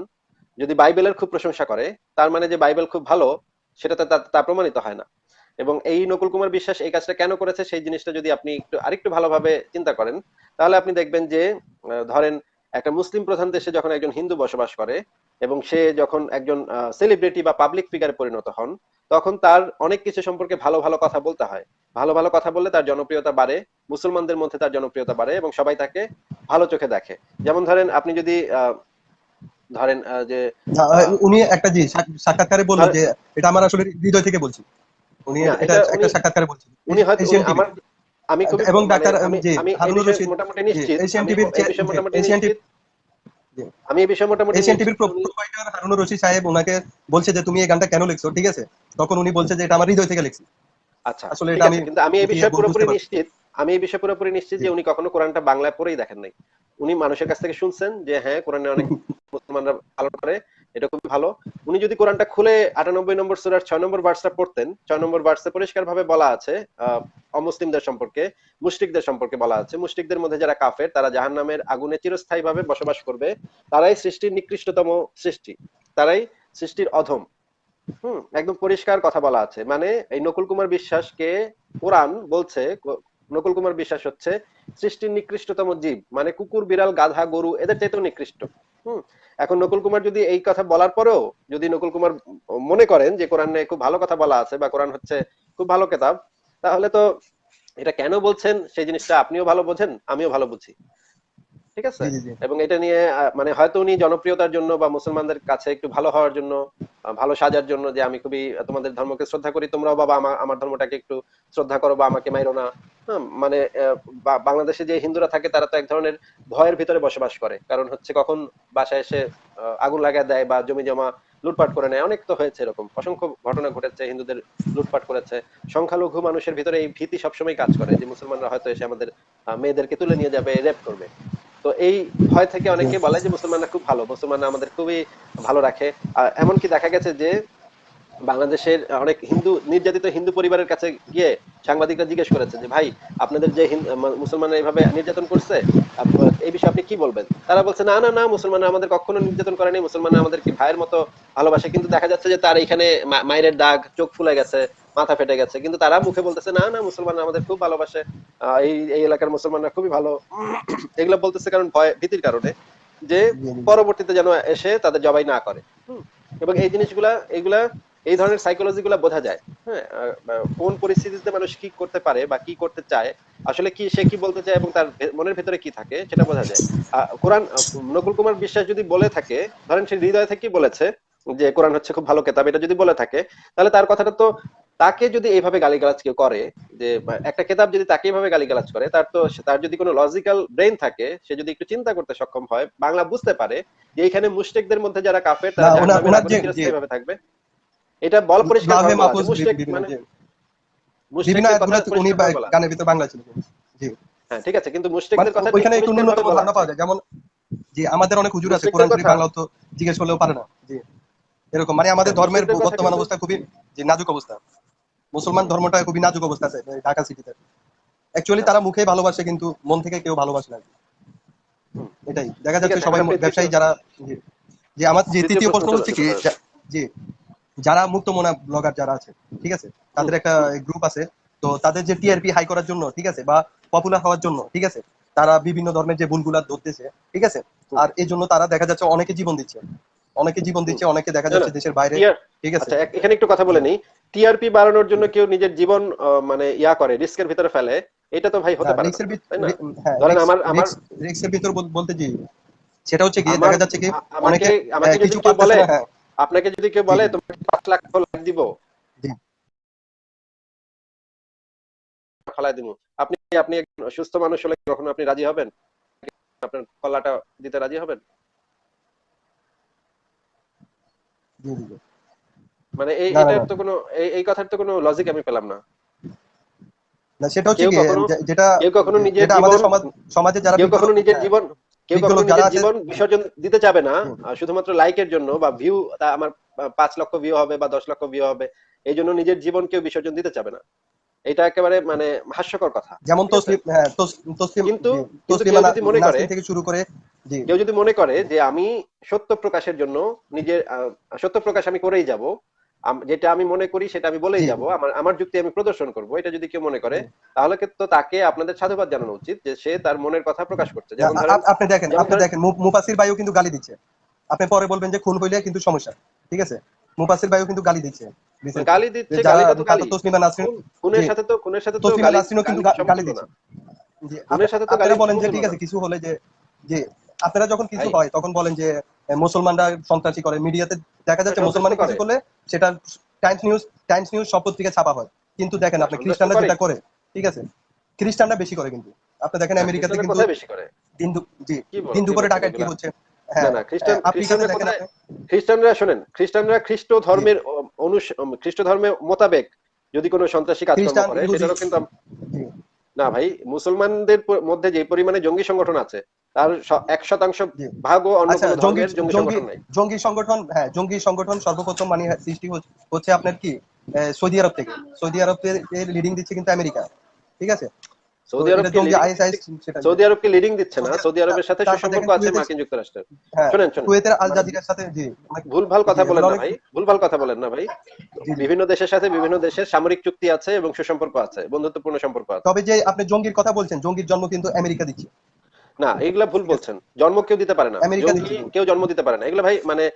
[SPEAKER 1] যদি বাইবেলের খুব প্রশংসা করে তার মানে যে বাইবেল খুব ভালো সেটা তো প্রমাণিত হয় না। এবং এই নকুল কুমার বিশ্বাস এই কাজটা কেন করেছে সেই জিনিসটা যদি আপনি একটু, আরেকটু ভালোভাবে চিন্তা করেন, তাহলে আপনি দেখবেন যে ধরেন একটা মুসলিম প্রধান দেশে যখন একজন হিন্দু বসবাস করে এবং সে যখন একজন সেলিব্রিটি বা পাবলিক ফিগারে পরিণত হন, তখন তার অনেক কিছু সম্পর্কে ভালো ভালো কথা বলতে হয়। ভালো ভালো কথা বললে তার জনপ্রিয়তা বাড়ে, মুসলমানদের মধ্যে তার জনপ্রিয়তা বাড়ে এবং সবাই তাকে ভালো চোখে দেখে। যেমন ধরেন আপনি যদি ধরেন যে
[SPEAKER 3] উনি একটা জি সাক- সাক্ষাৎকারে বলল যে এটা আমার আসলে হৃদয় থেকে বলছি উনি এটা একটা সাক্ষাৎকারে বলছেন
[SPEAKER 1] উনি হয়তো
[SPEAKER 3] টিভি।
[SPEAKER 1] আমার আমি
[SPEAKER 3] এবং
[SPEAKER 1] মানে
[SPEAKER 3] ডাক্তার
[SPEAKER 1] আমি
[SPEAKER 3] জি,
[SPEAKER 1] আমি মোটামুটি নিশ্চিত।
[SPEAKER 3] এশিয়ান টিভির এশিয়ান জি।
[SPEAKER 1] আমি এই বিষয়ে মোটামুটি
[SPEAKER 3] এশিয়ান টিভির প্রোভাইডার হারুনুর রশিদ সাহেব ওনাকে বলছে যে তুমি এই গানটা কেন লিখছো? ঠিক আছে? তখন উনি বলছে যে এটা আমার হৃদয় থেকে লিখছি।
[SPEAKER 1] আচ্ছা
[SPEAKER 3] আসলে এটা আমি
[SPEAKER 1] কিন্তু আমি এই বিষয়ে পুরোপুরি নিশ্চিত। আমি এই বিষয়ে পুরোপুরি নিশ্চিত যে উনি কখনো কোরআনটা বাংলায় পড়েই দেখেন নাই। উনি মানুষের কাছ থেকে শুনছেন যে হ্যাঁ কোরআনে অনেক মুসলমানরা ভালো করে এটা খুবই ভালো। উনি যদি কোরআনটা খুলে আটানব্বই নম্বর সুরার ছয় নম্বর ভার্সটা পড়তেন ছয় নম্বর ভার্সে পরিষ্কার ভাবে বলা আছে অমুসলিমদের সম্পর্কে মুশরিকদের সম্পর্কে বলা আছে। মুশরিকদের মধ্যে যারা কাফের তারা জাহান্নামের আগুনে চিরস্থায়ী ভাবে বসবাস করবে। তারাই সৃষ্টির নিকৃষ্টতম সৃষ্টি। তারাই সৃষ্টির অধম। হুম একদম পরিষ্কার কথা বলা আছে। মানে এই নকুল কুমার বিশ্বাসকে কোরআন বলছে নকুল কুমার বিশ্বাস হচ্ছে সৃষ্টির নিকৃষ্টতম জীব মানে কুকুর বিড়াল গাধা গরু এদের চাইতেও নিকৃষ্ট। হুম? এখন নকুল কুমার যদি এই কথা বলার পরেও যদি নকুল কুমার মনে করেন যে কোরআনে খুব ভালো কথা বলা আছে বা কোরআন হচ্ছে খুব ভালো কেতাব তাহলে তো এটা কেন বলছেন? সেই জিনিসটা আপনিও ভালো বোঝেন আমিও ভালো বুঝি। ঠিক আছে। এবং এটা নিয়ে মানে হয়তো উনি জনপ্রিয়তার জন্য বা মুসলমানদের কাছে একটু ভালো হওয়ার জন্য ভালো সাজার জন্য যে আমি খুবই তোমাদের ধর্মকে শ্রদ্ধা করি। তোমরাও বাবা আমার আমার ধর্মটাকে একটু শ্রদ্ধা করো বা আমাকে মাইরো না। মানে বাংলাদেশে যে হিন্দুরা থাকে, তারা তো এক ধরনের ভয়ের ভিতরে বসবাস করে। কারণ হচ্ছে কখন বাসায় এসে আগুন লাগা দেয় বা জমি জমা লুটপাট করে নেয়, অনেক তো হয়েছে এরকম। অসংখ্য ঘটনা ঘটেছে, হিন্দুদের লুটপাট করেছে। সংখ্যালঘু মানুষের ভিতরে এই ভীতি সবসময় কাজ করে যে মুসলমানরা হয়তো এসে আমাদের মেয়েদেরকে তুলে নিয়ে যাবে, রেপ করবে। তো এই ভয় থেকে অনেকে বলে যে মুসলমানরা খুব ভালো মুসলমানরা আমাদের খুবই ভালো রাখে। আর এমনকি দেখা গেছে যে বাংলাদেশের অনেক হিন্দু নির্যাতিত হিন্দু পরিবারের কাছে গিয়ে সাংবাদিকরা জিজ্ঞেস করেছে যে ভাই আপনাদের যে মুসলমানরা এইভাবে নির্যাতন করছে এই বিষয়ে আপনি কি বলবেন? তারা বলছে না না না মুসলমানরা আমাদের কখনো নির্যাতন করেনি মুসলমানরা আমাদের কি ভাইয়ের মতো ভালোবাসে। কিন্তু দেখা যাচ্ছে যে তার এখানে মায়ের দাগ চোখ ফুলে গেছে। মাথা ফেটে গেছে। কিন্তু তারা মুখে বলতেছে না না মুসলমানরা আমাদের খুব ভালোবাসে। এই এই এলাকার মুসলমানরা খুবই ভালো। এগুলো বলতেছে কারণ ভয় ভীতির কারণে যে। পরবর্তীতে যেন এসে তাদের জবাই না করে। এবং এই জিনিসগুলা এগুলা এই ধরনের সাইকোলজি গুলা বোঝা যায়। হ্যাঁ কোন পরিস্থিতিতে মানুষ কি করতে পারে বা কি করতে চায় আসলে কি সে কি বলতে চায় এবং তার মনের ভেতরে কি থাকে সেটা বোঝা যায়। কোরআন নকুল কুমার বিশ্বাস যদি বলে থাকে ধরেন সে হৃদয় থেকেই বলেছে যে কোরআন হচ্ছে খুব ভালো কেতাব এটা যদি বলে থাকে তাহলে তার কথাটা তো তাকে যদি এইভাবে গালিগালাজ কেউ করে যে একটা কেতাব যদি তাকে এইভাবে গালিগালাজ করে তার তো তার যদি কোনো লজিক্যাল ব্রেন থাকে সে যদি একটু চিন্তা করতে সক্ষম হয় বাংলা বুঝতে পারে যে এখানে মুশরিকদের মধ্যে যারা কাফের তারা
[SPEAKER 3] না, ওনার-
[SPEAKER 1] জাহান্নামের
[SPEAKER 3] ওনার
[SPEAKER 1] আগুনে
[SPEAKER 3] যে-
[SPEAKER 1] চিরস্থায়ী
[SPEAKER 3] যে-
[SPEAKER 1] ভাবে থাকবে। এটা বল পরিষ্কার মুশরিক মানে
[SPEAKER 3] উনি। গানের ভিতরে বাংলা। ছিল জি।
[SPEAKER 1] হ্যাঁ ঠিক আছে কিন্তু
[SPEAKER 3] মানে
[SPEAKER 1] মুশরিকদের কথা
[SPEAKER 3] ওইখানে একটু ন্যূনতম ধারণা পাওয়া যায়। যেমন জি আমাদের অনেক হুজুর আছে কোরআন শরীফ
[SPEAKER 1] কথা-
[SPEAKER 3] তো জিজ্ঞেস করলেও পারে না। জি। এরকম মানে আমাদের ধর্মের বর্তমান অবস্থা খুবই যে নাজুক অবস্থা। মুসলমান ধর্মটা খুবই নাজুক অবস্থা আছে ঢাকা সিটিতে। অ্যাকচুয়ালি তারা মুখে ভালোবাসে কিন্তু মন থেকে কেউ ভালোবাসে না। এটাই। দেখা যাচ্ছে সবাই ব্যবসায়ী যারা যে আমার যে
[SPEAKER 1] তৃতীয় প্রশ্ন
[SPEAKER 3] হচ্ছে কি যা- জি। যারা মুক্তমনা ব্লগার যারা আছে ঠিক আছে? তাদের একটা গ্রুপ আছে। তো তাদের যে টিআরপি হাই করার জন্য ঠিক আছে? বা পপুলার হওয়ার জন্য ঠিক আছে? তারা বিভিন্ন ধর্মের যে ভুলগুলা ধরতেছে ঠিক আছে? আর এই জন্য তারা দেখা যাচ্ছে অনেকে জীবন দিচ্ছে। অনেকে জীবন দিচ্ছে অনেকে দেখা যাচ্ছে দেশের বাইরে। ঠিক আছে?
[SPEAKER 1] আচ্ছা এখানে একটু কথা বলে নেই। টিআরপি বাড়ানোর জন্য কেউ নিজের জীবন মানে ইয়া করে রিস্কের ভিতরে ফেলে এটা তো ভাই হতে পারে
[SPEAKER 3] রিস্কের হ্যাঁ,
[SPEAKER 1] ধরেন আমার- আমার-
[SPEAKER 3] রিস্কের ভিতর বলতে জি সেটা হচ্ছে কি দেখা যাচ্ছে কি অনেকে
[SPEAKER 1] আমাকে
[SPEAKER 3] হ্যাঁ, কিছু
[SPEAKER 1] বলে
[SPEAKER 3] হ্যাঁ।
[SPEAKER 1] আপনাকে যদি কেউ বলে। তোমাকে পাঁচ লাখ লাখ দিব। ফলাই দিব। আপনি আপনি সুস্থ মানুষ হলে কখনো আপনি রাজি হবেন? আপনার কল্লাটা দিতে রাজি হবেন?
[SPEAKER 3] জি জি।
[SPEAKER 1] মানে এই এটার তো কোনো এই কথার তো কোনো লজিক আমি পেলাম না।
[SPEAKER 3] না সেটা হচ্ছে যেটা
[SPEAKER 1] কেউ কখনো নিজের
[SPEAKER 3] আমাদের সমাজে যারা
[SPEAKER 1] কেউ কখনো নিজের জীবন কেউ কখনো নিজের জীবন বিসর্জন দিতে যাবে না শুধুমাত্র লাইকের জন্য বা ভিউ আমার পাঁচ লক্ষ ভিউ হবে বা দশ লক্ষ ভিউ হবে এই জন্য নিজের জীবন কেউ বিসর্জন দিতে চাবে না। এটা একেবারে মানে হাস্যকর কথা।
[SPEAKER 3] যেমন তসলিম হ্যাঁ তসলিম
[SPEAKER 1] কিন্তু- যদি মনে করে-
[SPEAKER 3] থেকে শুরু করে
[SPEAKER 1] কেউ যদি মনে করে যে আমি সত্য প্রকাশের জন্য নিজের সত্য প্রকাশ আমি করেই যাব যেটা আমি মনে করি সেটা আমি বলেই। যাব আমার আমার যুক্তি আমি প্রদর্শন করব এটা যদি কেউ মনে করে তাহলে কিন্তু তাকে আপনাদের সাধুবাদ জানানো উচিত যে সে তার মনের কথা প্রকাশ করছে। যেমন
[SPEAKER 3] আপনি দেখেন আপনি দেখেন মুফাসির ভাইও কিন্তু গালি দিচ্ছে। আপনি পরে বলবেন যে খুন হইলে কিন্তু সমস্যা ঠিক আছে? মুফাসির ভাইও কিন্তু গালি দিচ্ছে।
[SPEAKER 1] গালি দিচ্ছে গালিটা তো গালি।
[SPEAKER 3] তসলিমা নাসরিন
[SPEAKER 1] খুনের সাথে তো খুনের সাথে তো
[SPEAKER 3] তসলিমা
[SPEAKER 1] গালি
[SPEAKER 3] নাসরিনও কিন্তু
[SPEAKER 1] গালি
[SPEAKER 3] দিচ্ছে। জি,
[SPEAKER 1] খুনের সাথে তো গালি
[SPEAKER 3] বলেন যে ঠিক আছে কিছু হলে যে যে আপনারা যখন কিছু হয় তখন বলেন যে মুসলমানরা সন্ত্রাসী করে। মিডিয়াতে দেখা যাচ্ছে মুসলমান। কিছু করলে সেটা টাইমস নিউজ টাইমস নিউজ সব পত্রিকায় ছাপা হয়। কিন্তু দেখেন আপনি খ্রিস্টানরা যেটা করে ঠিক আছে? খ্রিস্টানরা বেশি করে কিন্তু। আপনি দেখেন আমেরিকাতে
[SPEAKER 1] খ্রিস্টানরা
[SPEAKER 3] কিন্তু
[SPEAKER 1] বেশি করে?
[SPEAKER 3] দিন দু- জি
[SPEAKER 1] কি
[SPEAKER 3] দিন
[SPEAKER 1] কি
[SPEAKER 3] দুপুরে
[SPEAKER 1] বলছো
[SPEAKER 3] ডাকাতি হচ্ছে?
[SPEAKER 1] না
[SPEAKER 3] হ্যাঁ
[SPEAKER 1] না খ্রিস্টান খ্রিস্টানরা কোথায় খ্রিস্টানরা শোনেন খ্রিস্টানরা খ্রিস্ট ধর্মের খ্রিস্ট ধর্মের মোতাবেক যদি কোনো সন্ত্রাসী কাজকর্ম করে সেটারও কিন্তু না ভাই মুসলমানদের মধ্যে যে পরিমাণে জঙ্গি সংগঠন আছে তার এক শতাংশ। ভাগও অন্য
[SPEAKER 3] আচ্ছা
[SPEAKER 1] কোনো
[SPEAKER 3] জঙ্গি
[SPEAKER 1] ধর্মের জঙ্গি
[SPEAKER 3] জঙ্গি
[SPEAKER 1] সংগঠন নাই।
[SPEAKER 3] জঙ্গি সংগঠন হ্যাঁ জঙ্গি সংগঠন সর্বপ্রথম মানে সৃষ্টি হচ্ছে- আপনার কি? সৌদি আরব থেকে। সৌদি আরবের লিডিং দিচ্ছে কিন্তু আমেরিকা। ঠিক আছে?
[SPEAKER 1] সৌদি আরব সৌদি আরবকে লিডিং দিচ্ছে না।
[SPEAKER 3] সৌদি-
[SPEAKER 1] আরবের সাথে সুসম্পর্ক আছে মার্কিন যুক্তরাষ্ট্রের।
[SPEAKER 3] হ্যাঁ
[SPEAKER 1] শোনেন শোনেন।
[SPEAKER 3] কুয়েতের আল জাজিরার সাথে জি
[SPEAKER 1] ভুলভাল কথা বলেন না ভাই ভুলভাল কথা বলেন না ভাই। বিভিন্ন দেশের সাথে বিভিন্ন দেশের সামরিক চুক্তি আছে এবং সুসম্পর্ক আছে বন্ধুত্বপূর্ণ সম্পর্ক আছে।
[SPEAKER 3] তবে যে আপনি জঙ্গির কথা বলছেন জঙ্গির জন্ম কিন্তু আমেরিকা দিচ্ছে।
[SPEAKER 1] না এগুলা ভুল বলছেন। জন্ম কেউ দিতে পারে না। কেউ জন্ম দিতে পারে না। এগুলো ভাই মানে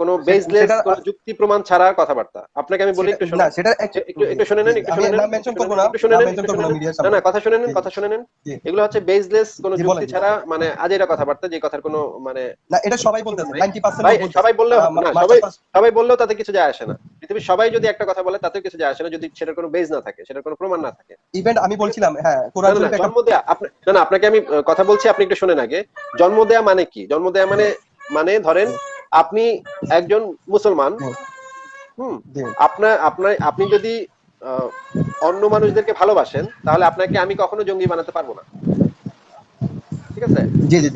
[SPEAKER 1] কোনো বেসলেস কোনো যুক্তি প্রমাণ ছাড়া কথাবার্তা। আপনাকে আমি বলি একটু শুনুন।
[SPEAKER 3] না সেটা
[SPEAKER 1] একটু একটু শুনে নেন একটু শুনে নেন।
[SPEAKER 3] মেনশন করব না।
[SPEAKER 1] একটু শুনে নেন
[SPEAKER 3] না
[SPEAKER 1] না কথা শুনে নেন কথা শুনে নেন। এগুলো হচ্ছে বেসলেস কোনো যুক্তি ছাড়া মানে আজেরা কথাবার্তা যে কথার কোনো মানে
[SPEAKER 3] না এটা সবাই বলতেছে 90%
[SPEAKER 1] ভাই সবাই বললেও না সবাই সবাই বললেও তাতে কিছু যায় আসে না। পৃথিবীর সবাই যদি একটা কথা বলে তাতেও কিছু যায় আসে না যদি সেটার কোনো বেজ না থাকে সেটার কোনো প্রমাণ না থাকে।
[SPEAKER 3] ইভেন্ট আমি বলছিলাম হ্যাঁ কোরআন
[SPEAKER 1] না না আপনাকে আমি কথা বলছি আপনি একটু শুনেন আগে। জন্ম দেয়া মানে কি? জন্ম দেয়া মানে মানে ধরেন আপনি একজন মুসলমান।
[SPEAKER 3] হুম।
[SPEAKER 1] আপনার আপনার আপনি যদি অন্য মানুষদেরকে ভালোবাসেন তাহলে আপনাকে আমি কখনো জঙ্গি বানাতে পারব না। ঠিক আছে?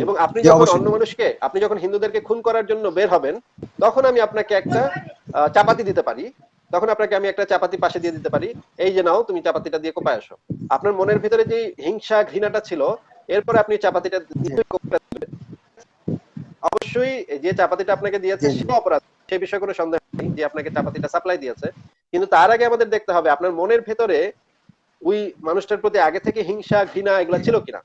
[SPEAKER 1] এবং আপনি যখন অন্য মানুষকে আপনি যখন হিন্দুদেরকে খুন করার জন্য বের হবেন তখন আমি আপনাকে একটা চাপাতি দিতে পারি। তখন আপনাকে আমি একটা চাপাতি পাশে দিয়ে দিতে পারি। এই যে নাও তুমি চাপাতিটা দিয়ে কোপায় আসো। আপনার মনের ভিতরে যে হিংসা ঘৃণাটা ছিল এরপরে আপনি চাপাতিটা। অবশ্যই যে চাপাতিটা আপনাকে দিয়েছে। সে অপরাধ। সে বিষয়ে কোনো সন্দেহ নেই যে আপনাকে চাপাতিটা সাপ্লাই দিয়েছে। কিন্তু তার আগে আমাদের দেখতে হবে আপনার মনের ভেতরে ওই মানুষটার প্রতি আগে থেকে হিংসা ঘৃণা এগুলা ছিল কিনা?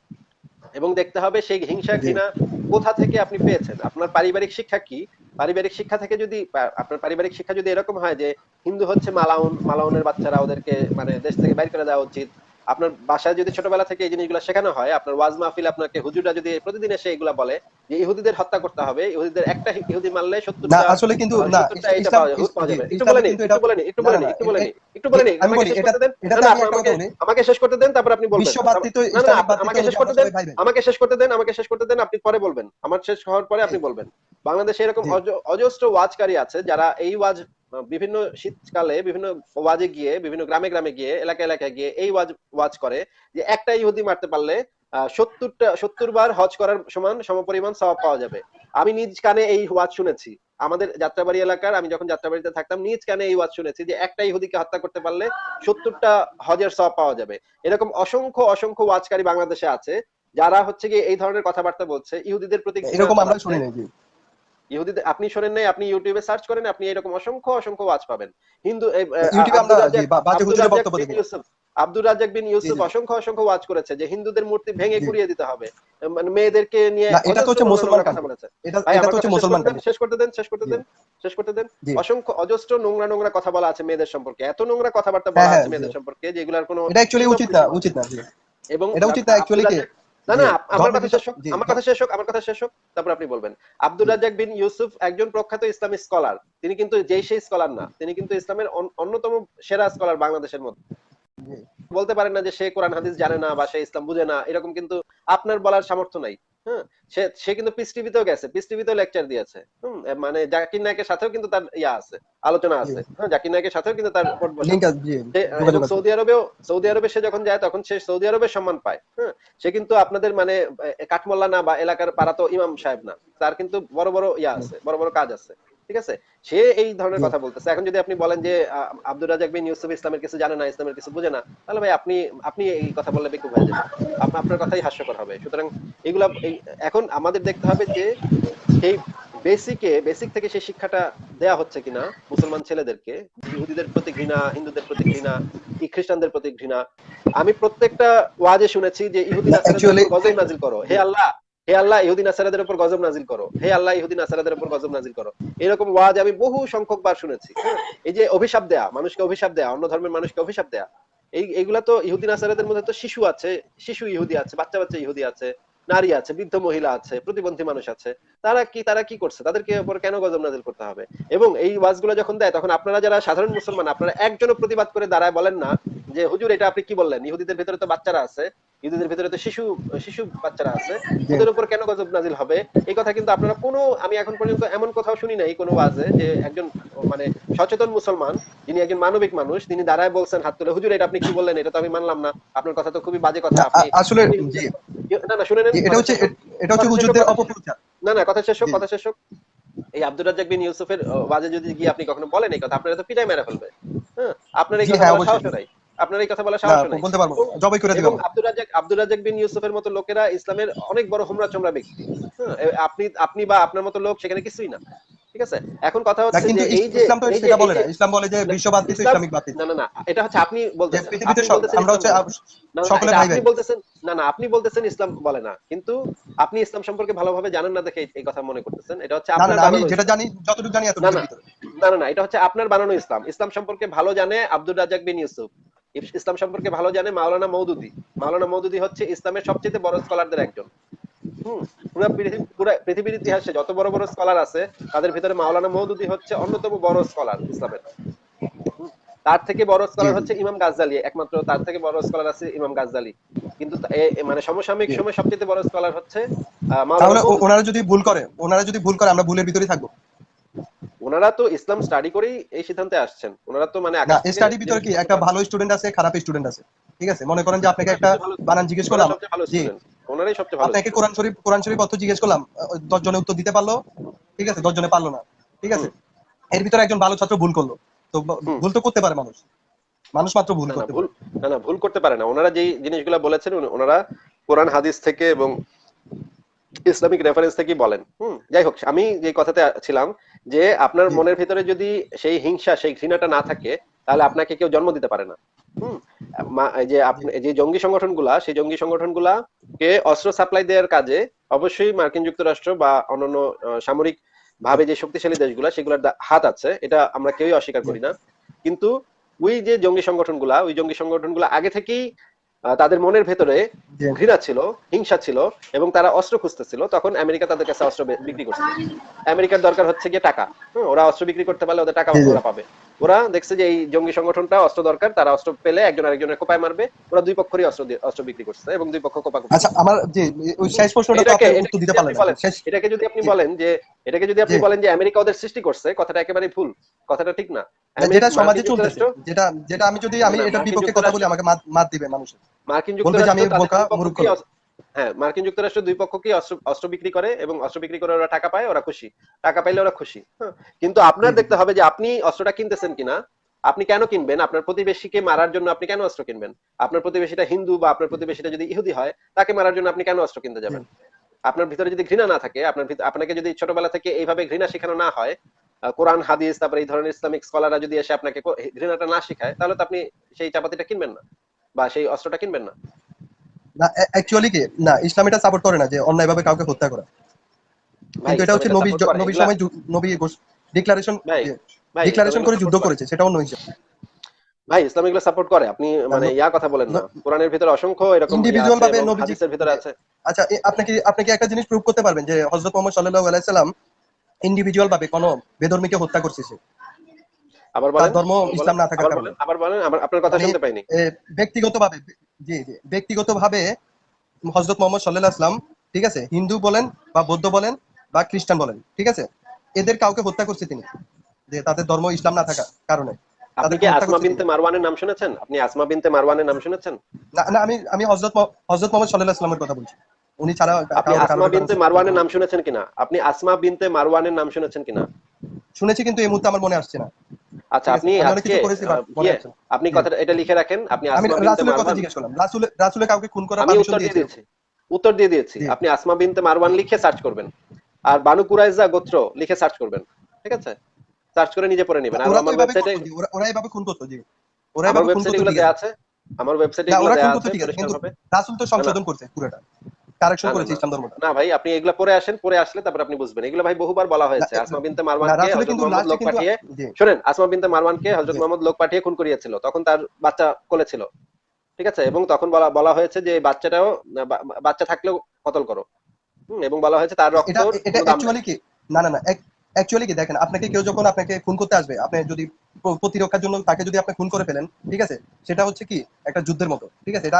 [SPEAKER 1] এবং দেখতে হবে সেই হিংসা ঘৃণা কোথা থেকে আপনি পেয়েছেন? আপনার পারিবারিক শিক্ষা কি? পারিবারিক শিক্ষা থেকে যদি আপনার পারিবারিক শিক্ষা যদি এরকম হয় যে হিন্দু হচ্ছে মালাউন মালাউনের বাচ্চারা ওদেরকে মানে দেশ থেকে বাইর করে দেওয়া উচিত আপনার বাসায় যদি ছোটবেলা থেকে এই জিনিসগুলো শেখানো হয় আপনার ওয়াজ মাহফিল আপনাকে হুজুররা যদি প্রতিদিন এসে এগুলা বলে যে ইহুদিদের হত্যা করতে হবে ইহুদিদের একটা ইহুদি মারলে
[SPEAKER 3] না
[SPEAKER 1] সত্তরটা
[SPEAKER 3] আসলে কিন্তু না।
[SPEAKER 1] একটু
[SPEAKER 3] ইসলামে
[SPEAKER 1] বলে নিন,
[SPEAKER 3] কিন্তু
[SPEAKER 1] একটু
[SPEAKER 3] এটা
[SPEAKER 1] বলে নিন, একটু
[SPEAKER 3] না,
[SPEAKER 1] বলে
[SPEAKER 3] না,
[SPEAKER 1] নিন,
[SPEAKER 3] না,
[SPEAKER 1] একটু বলে
[SPEAKER 3] এ-
[SPEAKER 1] নিন, একটু বলে নিন,
[SPEAKER 3] আমি
[SPEAKER 1] আমাকে
[SPEAKER 3] বলি,
[SPEAKER 1] শেষ
[SPEAKER 3] এটা-
[SPEAKER 1] করতে দেন। তারপর আপনি বলবেন আমাকে শেষ করতে দেন। আমাকে শেষ করতে দেন আমাকে শেষ করতে দেন আপনি পরে বলবেন আমার শেষ হওয়ার পরে আপনি বলবেন বাংলাদেশে এরকম অজ- অজস্র ওয়াজকারী আছে যারা এই ওয়াজ বিভিন্ন শীতকালে বিভিন্ন ওয়াজে গিয়ে বিভিন্ন গ্রামে গ্রামে গিয়ে এলাকা এলাকায় গিয়ে এই ওয়াজ ওয়াজ করে যে একটা ইহুদি মারতে পারলে সত্তরটা সত্তর বার হজ করার সমান সমপরিমাণ সওয়াব পাওয়া যাবে। আমি নিজ কানে এই ওয়াজ শুনেছি। আমাদের যাত্রাবাড়ি এলাকার আমি যখন যাত্রাবাড়িতে থাকতাম নিজ কানে এই ওয়াজ শুনেছি যে একটা ইহুদিকে হত্যা করতে পারলে সত্তরটা হজের সব পাওয়া যাবে। এরকম অসংখ্য অসংখ্য ওয়াজকারী বাংলাদেশে আছে যারা হচ্ছে গিয়ে এই ধরনের কথাবার্তা বলছে ইহুদিদের প্রতি
[SPEAKER 3] এরকম আমরা। শুনি নাকি
[SPEAKER 1] ইহুদিদের আপনি শোনেন নাই আপনি ইউটিউবে সার্চ করেন আপনি এরকম অসংখ্য অসংখ্য ওয়াজ পাবেন। হিন্দু আব্দুর
[SPEAKER 3] বক্তব্য
[SPEAKER 1] বিন ইউসুফ। অসংখ্য অসংখ্য ওয়াজ করেছে যে হিন্দুদের মূর্তি ভেঙে
[SPEAKER 3] জি।
[SPEAKER 1] গুড়িয়ে দিতে হবে। মানে মেয়েদেরকে নিয়ে
[SPEAKER 3] এটা তো হচ্ছে মুসলমান
[SPEAKER 1] কথা। বলেছে।
[SPEAKER 3] এটা তো হচ্ছে মুসলমান।
[SPEAKER 1] শেষ করতে দেন শেষ করতে দেন শেষ করতে দেন। অসংখ্য অজস্র নোংরা নোংরা কথাবার্তা আছে মেয়েদের সম্পর্কে। এত নোংরা কথাবার্তা
[SPEAKER 3] হ্যাঁ,
[SPEAKER 1] বলা
[SPEAKER 3] হ্যাঁ,
[SPEAKER 1] আছে মেয়েদের সম্পর্কে যেগুলার কোনো
[SPEAKER 3] এটা অ্যাকচুয়ালি উচিত না উচিত না
[SPEAKER 1] এবং
[SPEAKER 3] এটা উচিত না অ্যাকচুয়ালি
[SPEAKER 1] না না আমার কথা শেষ হোক আমার কথা শেষ হোক আমার কথা শেষ হোক তারপর আপনি বলবেন। আব্দুল রাজ্জাক বিন ইউসুফ একজন প্রখ্যাত ইসলামিক স্কলার। তিনি কিন্তু যেই সেই স্কলার না তিনি কিন্তু ইসলামের অন্যতম সেরা স্কলার বাংলাদেশের মধ্যে। বলতে পারেন না যে সে কোরআন হাদিস জানে না বা সে ইসলাম বুঝে না এরকম কিন্তু আপনার বলার সামর্থ্য নাই। হ্যাঁ সে সে কিন্তু পিস টিভিতেও গেছে পিস টিভিতেও লেকচার দিয়েছে। হুম? মানে জাকির নায়কের সাথেও কিন্তু তার ইয়া আছে আলোচনা আছে। হ্যাঁ জাকির নায়কের সাথেও কিন্তু তার। সৌদি আরবেও সৌদি আরবে সে যখন যায় তখন সে সৌদি আরবের সম্মান পায়। হ্যাঁ সে কিন্তু আপনাদের মানে কাঠমোল্লা না বা এলাকার পাড়া তো ইমাম সাহেব না। তার কিন্তু বড় বড় ইয়া আছে বড় বড় কাজ আছে। ঠিক আছে? সে এই ধরনের কথা বলতেছে। এখন যদি আপনি বলেন যে আব্দুর রাজাক বিন ইউসুফ ইসলামের কিছু জানে না ইসলামের কিছু বুঝে না তাহলে ভাই আপনি আপনি এই কথা বললে বেকুব হয়ে যাবেন। আপ- আপনার কথাই হাস্যকর হবে। সুতরাং এগুলা এখন আমাদের দেখতে হবে যে সেই বেসিকে বেসিক থেকে সেই শিক্ষাটা দেয়া হচ্ছে কিনা মুসলমান ছেলেদেরকে ইহুদিদের প্রতি ঘৃণা হিন্দুদের প্রতি ঘৃণা কি খ্রিস্টানদের প্রতি ঘৃণা। আমি প্রত্যেকটা ওয়াজে শুনেছি যে ইহুদি নাজিল করো। হে আল্লাহ হে আল্লাহ, ইহুদি নাসারাদের উপর গজব নাজিল করো। হে আল্লাহ, ইহুদি নাসারাদের উপর গজব নাজিল করো। এরকম ওয়াজ আমি বহু সংখ্যক বার শুনেছি। হ্যাঁ? এই যে অভিশাপ দেয়া, মানুষকে অভিশাপ দেয়া, অন্য ধর্মের মানুষকে অভিশাপ দেয়া, এই এগুলা তো ইহুদিন আসারাদের মধ্যে তো শিশু আছে, শিশু ইহুদি আছে, বাচ্চা বাচ্চা ইহুদি আছে, নারী আছে, বৃদ্ধ মহিলা আছে, প্রতিবন্ধী মানুষ আছে। তারা কি তারা কি করছে? তাদেরকে উপর কেন গজব নাজিল করতে হবে? এবং এই ওয়াজগুলো যখন দেয় তখন আপনারা যারা সাধারণ মুসলমান আপনারা একজনও প্রতিবাদ করে দাঁড়ায় বলেন না যে হুজুর এটা আপনি কি বললেন? ইহুদিদের ভিতরে তো বাচ্চারা আছে ইহুদিদের ভিতরে তো শিশু শিশু বাচ্চারা আছে ওদের উপর কেন গজব নাজিল হবে? এই কথা কিন্তু আপনারা কোনো আমি এখন পর্যন্ত এমন কোথাও শুনি নাই কোনো ওয়াজে যে একজন মানে সচেতন মুসলমান যিনি একজন মানবিক মানুষ তিনি দাঁড়ায় বলছেন হাত তুলে হুজুর এটা আপনি কি বললেন? এটা তো আমি মানলাম না। আপনার কথা তো খুবই বাজে কথা আপনি
[SPEAKER 3] আসলে
[SPEAKER 1] না না শুনে নেন।
[SPEAKER 3] এটা হচ্ছে এটা হচ্ছে হুজুরদের
[SPEAKER 1] শেষ হোক।
[SPEAKER 3] অপপ্রচার।
[SPEAKER 1] না না কথা শেষ হোক কথা শেষ হোক। এই আব্দুর রাজ্জাক বিন ইউসুফের বাজে যদি গিয়ে আপনি কখনো বলেন এই কথা আপনারা তো পিটাই মেরে ফেলবে। হ্যাঁ আপনার এই কথা
[SPEAKER 3] হ্যাঁ,
[SPEAKER 1] সাহস নাই। আপনার এই কথা
[SPEAKER 3] বলা
[SPEAKER 1] সাহস নাই।
[SPEAKER 3] বলতে পারব জবাই করে
[SPEAKER 1] আব্দুর রাজ্জাক আব্দুর রাজ্জাক বিন ইউসুফের মতো লোকেরা ইসলামের অনেক বড় হোমরা চোমরা ব্যক্তি। হ্যাঁ, আপনি আপনি বা আপনার মতো লোক সেখানে কিছুই না। ঠিক আছে? এখন কথা হচ্ছে যে এই যে
[SPEAKER 3] ইসলাম তো সেটা বলে না। ইসলাম বলে যে বিশ্ববাদ কিছু ইসলামিক বাদ
[SPEAKER 1] না না না এটা হচ্ছে আপনি বলতেছেন।
[SPEAKER 3] পৃথিবীতে আমরা
[SPEAKER 1] ইসলাম
[SPEAKER 3] হচ্ছে
[SPEAKER 1] বলে না।
[SPEAKER 3] আপ-
[SPEAKER 1] না, না,
[SPEAKER 3] সকলে ভাই
[SPEAKER 1] আপনি বলতেছেন না না আপনি বলতেছেন ইসলাম বলে না। কিন্তু আপনি ইসলাম সম্পর্কে ভালোভাবে জানেন না দেখে এই- কথা মনে করতেছেন। এটা হচ্ছে আপনার
[SPEAKER 3] না না, আমি
[SPEAKER 1] বানানো
[SPEAKER 3] যেটা জানি যতটুকু জানি
[SPEAKER 1] না, না। না না না এটা হচ্ছে আপনার বানানো ইসলাম। ইসলাম সম্পর্কে ভালো জানে আব্দুল রাজাক বিন ইউসুফ। ইসলাম সম্পর্কে ভালো জানে মাওলানা মৌদুদি। মাওলানা মৌদুদি হচ্ছে ইসলামের সবচেয়ে বড় স্কলারদের একজন। হুম পুরো পুরো পৃথিবীর ইতিহাসে যত বড় বড় স্কলার আছে তাদের ভিতরে মাওলানা মৌদুদি হচ্ছে অন্যতম বড় স্কলার ইসলামের তার থেকে বড় স্কলার হচ্ছে ইমাম গাজ্জালি একমাত্র তার থেকে বড় স্কলার আছে ইমাম গাজ্জালি। কিন্তু মানে সমসাময়িক সময় সবচেয়ে বড় স্কলার হচ্ছে
[SPEAKER 3] তাহলে ওনারা যদি ভুল করে ওনারা যদি ভুল করে আমরা ভুলের ভিতরেই থাকব।
[SPEAKER 1] ওনারা তো ইসলাম স্টাডি করেই এই সিদ্ধান্তে আসছেন। ওনারা তো মানে
[SPEAKER 3] স্টাডি ভিতরে কি? একটা ভালো স্টুডেন্ট আছে খারাপ স্টুডেন্ট আছে। ঠিক আছে? মনে করেন যে আপনাকে একটা বানান জিজ্ঞেস করলাম।
[SPEAKER 1] ওনারাই সবচেয়ে ভালো
[SPEAKER 3] আপনাকে কোরআন শরীফ কোরআন শরীফ অর্থ জিজ্ঞেস করলাম দশ জনে উত্তর দিতে পারল ঠিক আছে? দশ জনে পারল না ঠিক আছে? এর ভিতরে একজন ভালো ছাত্র ভুল করল। তো ভুল তো করতে পারে মানুষ। মানুষ মাত্র ভুল করতে
[SPEAKER 1] ভুল না না ভুল করতে পারে না। ওনারা যেই জিনিসগুলো বলেছেন ওনারা কোরআন হাদিস থেকে এবং ইসলামিক রেফারেন্স থেকেই বলেন। হুম যাই হোক আমি যে কথাতে ছিলাম যে আপনার মনের ভিতরে যদি সেই হিংসা সেই ঘৃণাটা না থাকে তাহলে আপনাকে কেউ জন্ম দিতে পারে না। হুম? যে যে জঙ্গি সংগঠনগুলা সেই জঙ্গি সংগঠনগুলা কে অস্ত্র সাপ্লাই দেওয়ার কাজে অবশ্যই মার্কিন যুক্তরাষ্ট্র বা অন্যান্য সামরিক ভাবে যে শক্তিশালী দেশগুলা সেগুলোর হাত আছে। এটা আমরা কেউই অস্বীকার করি না। কিন্তু ওই যে জঙ্গি সংগঠনগুলা ওই জঙ্গি সংগঠন সংগঠনগুলা আগে থেকেই তাদের মনের ভেতরে ঘৃণা ছিল হিংসা ছিল এবং তারা অস্ত্র খুঁজতেছিল। তখন আমেরিকা তাদের কাছে অস্ত্র বিক্রি করছে। আমেরিকার দরকার হচ্ছে গিয়ে টাকা। হুম, ওরা অস্ত্র বিক্রি করতে পারলে ওদের টাকা। ওরা পাবে। ওরা দেখছে যে এই জঙ্গি সংগঠনটা অস্ত্র দরকার তারা অস্ত্র পেলে একজন আরেকজনের কোপায় মারবে। ওরা দুই পক্ষেরই অস্ত্র অস্ত্র বিক্রি করছে এবং দুই পক্ষ কোপা
[SPEAKER 3] আচ্ছা আমার যে ওই শেষ প্রশ্নটা তো
[SPEAKER 1] এটাকে-
[SPEAKER 3] আপনি উত্তর দিতে
[SPEAKER 1] যদি
[SPEAKER 3] পারলেন
[SPEAKER 1] এটাকে যদি আপনি বলেন যে এটাকে যদি আপনি বলেন যে আমেরিকা ওদের সৃষ্টি করছে কথাটা একেবারে ভুল। কথাটা ঠিক না।
[SPEAKER 3] যেটা সমাজে চলতেছে যেটা যেটা আমি যদি আমি
[SPEAKER 1] মার্কিন
[SPEAKER 3] বিপক্ষে কথা বলি আমাকে মাত দিবে মানুষ
[SPEAKER 1] মার্কিন
[SPEAKER 3] বলবে যে আমি বোকা, মূর্খ
[SPEAKER 1] হ্যাঁ মার্কিন যুক্তরাষ্ট্র দুই পক্ষকেই অস্ত্র বিক্রি করে এবং অস্ত্র বিক্রি করে ওরা টাকা পায় ওরা খুশি। টাকা পাইলে ওরা খুশি। হ্যাঁ। কিন্তু আপনার। দেখতে হবে যে আপনি অস্ত্রটা কিনতেছেন কিনা আপনি কেন কিনবেন? আপনার প্রতিবেশীকে মারার জন্য আপনি কেন অস্ত্র কিনবেন? আপনার প্রতিবেশীটা হিন্দু বা আপনার প্রতিবেশীটা যদি ইহুদি হয় তাকে মারার জন্য আপনি কেন অস্ত্র কিনতে যাবেন? আপনার ভিতরে যদি ঘৃণা না থাকে আপনার ভিতরে আপনাকে যদি ছোটবেলা থেকে এইভাবে ঘৃণা শেখানো না হয় কোরআন হাদিস তারপরে এই ধরনের ইসলামিক স্কলাররা যদি এসে আপনাকে ঘৃণাটা না শেখায় তাহলে তো আপনি সেই চাপাতিটা কিনবেন না বা সেই অস্ত্রটা কিনবেন না।
[SPEAKER 3] না অ্যাকচুয়ালি কি? না ইসলাম এটা সাপোর্ট করে না যে অন্যায়ভাবে কাউকে হত্যা করা। কিন্তু এটা হচ্ছে নবী। নবীর সময় নবী ডিক্লারেশন
[SPEAKER 1] ভাই, ভাই,
[SPEAKER 3] ডিক্লারেশন করে যুদ্ধ করেছে সেটা অন্য হিসাব।
[SPEAKER 1] ভাই ইসলাম এগুলো সাপোর্ট করে। আপনি মানে ইয়া কথা বলেন না। কোরআনের ভিতরে অসংখ্য এরকম ইয়া আছে
[SPEAKER 3] ভাবে
[SPEAKER 1] এবং
[SPEAKER 3] নবীজি-
[SPEAKER 1] হাদিসের ভিতরে আছে।
[SPEAKER 3] আচ্ছা আপনি কি আপনি কি একটা জিনিস প্রুভ করতে পারবেন যে হযরত মুহাম্মদ সাল্লাল্লাহু আলাইহি সাল্লাম ইন্ডিভিজুয়াল ভাবে কোনো বেধর্মীকে হত্যা করছে
[SPEAKER 1] আবার বলেন?
[SPEAKER 3] ধর্ম ইসলাম না থাকার কারণে।
[SPEAKER 1] আবার বলেন আপনার কথা
[SPEAKER 3] মানে-
[SPEAKER 1] শুনতে পাইনি।
[SPEAKER 3] ব্যক্তিগতভাবে জি জি ব্যক্তিগতভাবে হযরত মুহাম্মদ সাল্লাল্লাহু আলাইহি ঠিক আছে হিন্দু বলেন বা বৌদ্ধ বলেন বা খ্রিস্টান বলেন ঠিক আছে এদের কাউকে হত্যা করছে তিনি যে তাদের ধর্ম ইসলাম না থাকার কারণে।
[SPEAKER 1] আপনি কি আসমা বিনতে মারওয়ানের নাম শুনেছেন? আপনি আসমা বিনতে মারওয়ানের নাম শুনেছেন?
[SPEAKER 3] না না আমি আমি হযরত মহ- হযরত মুহাম্মদ সাল্লাল্লাহু আলাইহি কথা বলছি। উনি ছাড়া
[SPEAKER 1] আপনি আসমা বিনতে মারওয়ানের নাম শুনেছেন কিনা? আপনি আসমা বিনতে মারওয়ানের নাম শুনেছেন কিনা?
[SPEAKER 3] শুনেছি কিন্তু এই মুহূর্তে আমার মনে আসছে না।
[SPEAKER 1] আচ্ছা আপনি আজকে ইয়ে। আপনি কথাটা এটা লিখে রাখেন আপনি
[SPEAKER 3] আমি
[SPEAKER 1] আসমা বিনতে
[SPEAKER 3] রাসূলের কথা জিজ্ঞেস করলাম। রাসূল কাউকে খুন করার
[SPEAKER 1] আমি উত্তর দিয়ে
[SPEAKER 3] দিয়েছি।
[SPEAKER 1] উত্তর দিয়ে দিয়েছি। আপনি আসমা বিনতে মারওয়ান লিখে সার্চ করবেন। আর বানু কুরাইজা গোত্র লিখে সার্চ করবেন। ঠিক আছে? সার্চ করে নিজে পড়ে নেবেন। আর আমার ওয়েবসাইটে
[SPEAKER 3] ওরা- খুন করতো জি। ওরা খুন করতো আছে।
[SPEAKER 1] আমার ওয়েবসাইটে এগুলো দেয়া আছে
[SPEAKER 3] করতো কিন্তু রাসূল তো সংশোধন করছে পুরোটা। কারেকশন করেছে। ইসলাম ধর্মটা।
[SPEAKER 1] না ভাই আপনি এগুলা পরে আসেন পরে আসলে তারপর আপনি বুঝবেন। এগুলো ভাই বহুবার বলা হয়েছে। আসমা বিনতে মারওয়ানকে হযরত
[SPEAKER 3] কিন্তু
[SPEAKER 1] লোক পাঠিয়ে শুনেন আসমা বিনতে মারওয়ানকে হযরত মোহাম্মদ লোক পাঠিয়ে খুন করিয়েছিল। তখন তার বাচ্চা কোলে ছিল। ঠিক আছে? এবং তখন বলা বলা হয়েছে যে বাচ্চাটাও বাচ্চা থাকলেও কতল করো। এবং বলা হয়েছে তার রক্ত
[SPEAKER 3] এটা এটা অ্যাকচুয়ালি কি? না না না অ্যাকচুয়ালি কি দেখেন আপনাকে কেউ যখন আপনাকে খুন করতে আসবে আপনি যদি প্রতিরক্ষার জন্য তাকে যদি আপনি খুন করে ফেলেন ঠিক আছে? সেটা হচ্ছে কি? একটা যুদ্ধের মতো ঠিক আছে? এটা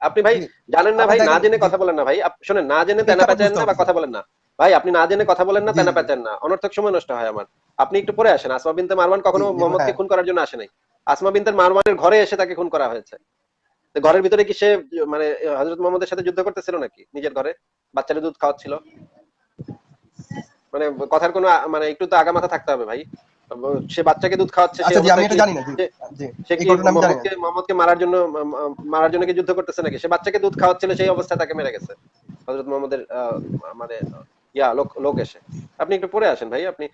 [SPEAKER 1] আপনি ভাই জানেন না ভাই না জেনে কথা বলেন না ভাই। শোনেন না জেনে তেনা পেঁচেন না বা কথা বলেন না। ভাই আপনি না জেনে কথা বলেন না তেনা
[SPEAKER 3] জি।
[SPEAKER 1] না। অনর্থক সময় নষ্ট হয় আমার। আপনি একটু পরে আসেন। আসমা বিনতে মারওয়ান কখনো মোহাম্মদকে
[SPEAKER 3] হ্যাঁ।
[SPEAKER 1] খুন করার জন্য আসে নাই। আসমা বিনতে মারওয়ানের ঘরে এসে তাকে খুন করা হয়েছে। তো ঘরের ভিতরে কি সে মানে হযরত মোহাম্মদের সাথে যুদ্ধ করতেছিল নাকি? নিজের ঘরে? বাচ্চারা দুধ খাওয়াচ্ছিল? মানে কথার কোনো মানে একটু তো আগা মাথা থাকতে হবে ভাই। সে বাচ্চাকে দুধ খাওয়াচ্ছে সে
[SPEAKER 3] জি আমি এটা
[SPEAKER 1] কি- মোহাম্মদকে মোহাম্মদকে মারার জন্য মারার জন্য কি যুদ্ধ করতেছে নাকি? সে বাচ্চাকে দুধ খাওয়াচ্ছিল সেই অবস্থায় তাকে মেরে গেছে। হযরত মোহাম্মদের আহ, মানে ইয়া লোক লোক এসে। আপনি একটু পরে আসেন ভাই আপনি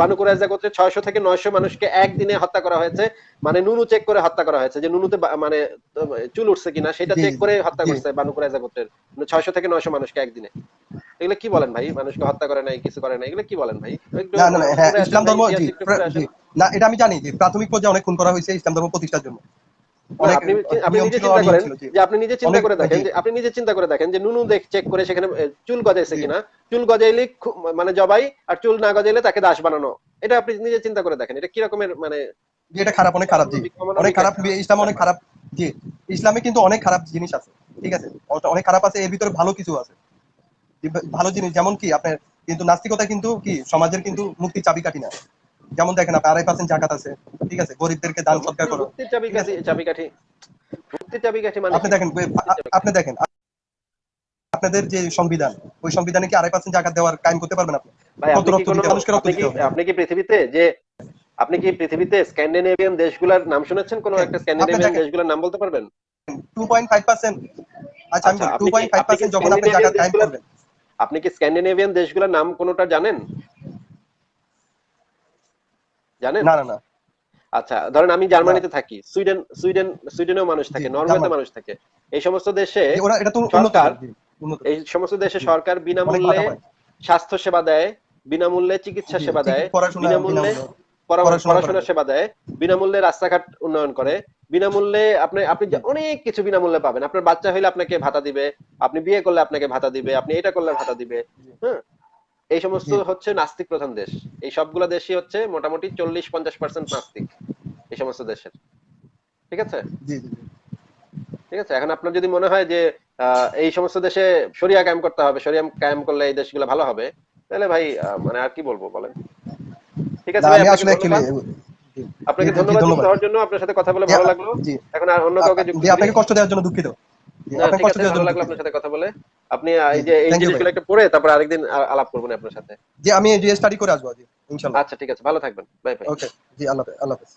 [SPEAKER 1] বানু কুরাইজা গোত্রে ছয়শো থেকে নয়শো মানুষকে একদিনে হত্যা করা হয়েছে। মানে নুনু চেক করে হত্যা করা হয়েছে যে নুনুতে মানে চুল উঠছে কিনা সেটা চেক করে হত্যা করছে বানু কুরাইজা গোত্রের ছয়শো থেকে নয়শো মানুষকে একদিনে। এগুলো কি বলেন ভাই? মানুষকে হত্যা করে নাই কিছু করে নাই এগুলো কি বলেন ভাই?
[SPEAKER 3] না না হ্যাঁ ইসলাম ধর্ম না এটা আমি জানি যে প্রাথমিক পর্যায়ে অনেক খুন করা হয়েছে ইসলাম ধর্ম প্রতিষ্ঠার জন্য।
[SPEAKER 1] আপনি আপনি নিজে চিন্তা করেন যে আপনি নিজে চিন্তা করে দেখেন যে আপনি নিজে চিন্তা করে দেখেন যে নুনু দেখ চেক করে সেখানে চুল গজাইছে কিনা। চুল গজাইলে মানে জবাই আর চুল না গজাইলে তাকে দাস বানানো। এটা আপনি নিজে চিন্তা করে দেখেন। এটা কি রকমের মানে
[SPEAKER 3] এটা খারাপ অনেক খারাপ জি। অনেক খারাপ ইসলাম অনেক খারাপ জি। ইসলামে কিন্তু অনেক খারাপ জিনিস আছে ঠিক আছে? অনেক খারাপ আছে এর ভিতরে ভালো কিছু আছে। ভালো জিনিস যেমন কি আপনার কিন্তু নাস্তিকতা কিন্তু কি সমাজের কিন্তু মুক্তি চাবিকাঠি না। যেমন দেখেন আপনি আড়াই পার্সেন্ট জাকাত আছে ঠিক আছে? গরিবদেরকে দান সৎকার করো
[SPEAKER 1] চাবিকাঠি চাবিকাঠি। মানে
[SPEAKER 3] আপনি দেখেন আপনি দেখেন আপনাদের যে সংবিধান ওই সংবিধানে কি আড়াই পার্সেন্ট জাকাত দেওয়ার কায়েম করতে পারবেন আপনি?
[SPEAKER 1] আপনি কি পৃথিবীতে যে আপনি কি পৃথিবীতে স্ক্যান্ডিনেভিয়ান দেশগুলোর নাম শুনেছেন? কোন
[SPEAKER 3] হ্যাঁ,
[SPEAKER 1] একটা স্ক্যান্ডিনেভিয়ান দেশগুলোর নাম বলতে পারবেন?
[SPEAKER 3] টু পয়েন্ট ফাইভ পার্সেন্ট আচ্ছা আমি
[SPEAKER 1] আচ্ছা, কি
[SPEAKER 3] পার্সেন্ট যখন আপনি জাকাত কায়েম করবেন।
[SPEAKER 1] আপনি কি স্ক্যান্ডিনেভিয়ান দেশগুলোর নাম কোনোটা জানেন? জানেন?
[SPEAKER 3] না না না।
[SPEAKER 1] আচ্ছা ধরেন আমি জার্মানিতে থাকি সুইডেন সুইডেন সুইডেনেও মানুষ থাকে নরওয়েতে মানুষ থাকে। এই সমস্ত দেশে
[SPEAKER 3] ওরা এটা তো উন্নত
[SPEAKER 1] সরকার এই সমস্ত দেশে। সরকার বিনামূল্যে স্বাস্থ্য সেবা দেয় বিনামূল্যে চিকিৎসা সেবা দেয় বিনামূল্যে।
[SPEAKER 3] পড়াশোনা
[SPEAKER 1] পড়াশোনার সেবা দেয় বিনামূল্যে রাস্তাঘাট উন্নয়ন করে বিনামূল্যে আপনি আপনি অনেক কিছু বিনামূল্যে পাবেন। আপনার বাচ্চা হইলে আপনাকে ভাতা দিবে আপনি বিয়ে করলে আপনাকে ভাতা দিবে আপনি এটা করলে ভাতা দিবে হ্যাঁ? এই সমস্ত হচ্ছে নাস্তিক প্রধান দেশ। এই সবগুলো দেশই হচ্ছে মোটামুটি চল্লিশ পঞ্চাশ পার্সেন্ট নাস্তিক এই সমস্ত দেশের। ঠিক আছে। ঠিক আছে? এখন আপনার যদি মনে হয় যে এই সমস্ত দেশে শরিয়া কায়েম করতে হবে শরিয়া কায়েম করলে এই দেশগুলো ভালো হবে তাহলে ভাই মানে আর কি বলব বলেন? ঠিক আছে ভাই আপনাকে
[SPEAKER 3] আসলে
[SPEAKER 1] ধন্যবাদ। যুক্ত জন্য আপনার সাথে কথা বলে ভালো লাগল। এখন আর অন্য কাউকে যুক্ত
[SPEAKER 3] আপনাকে কষ্ট দেওয়ার জন্য দুঃখিত।
[SPEAKER 1] ঠিক আছে ভালো লাগল আপনার সাথে কথা বলে। আপনি এই যে এই জিনিসগুলো একটু পড়ে তারপর আরেকদিন আলাপ করবেন আপনার সাথে।
[SPEAKER 3] জি আমি যে স্টাডি করে আসব জি ইনশাল্লাহ।
[SPEAKER 1] আচ্ছা ঠিক আছে ভালো থাকবেন। Bye bye.
[SPEAKER 3] ওকে জি আল্লাহ আল্লাহ হাফেজ।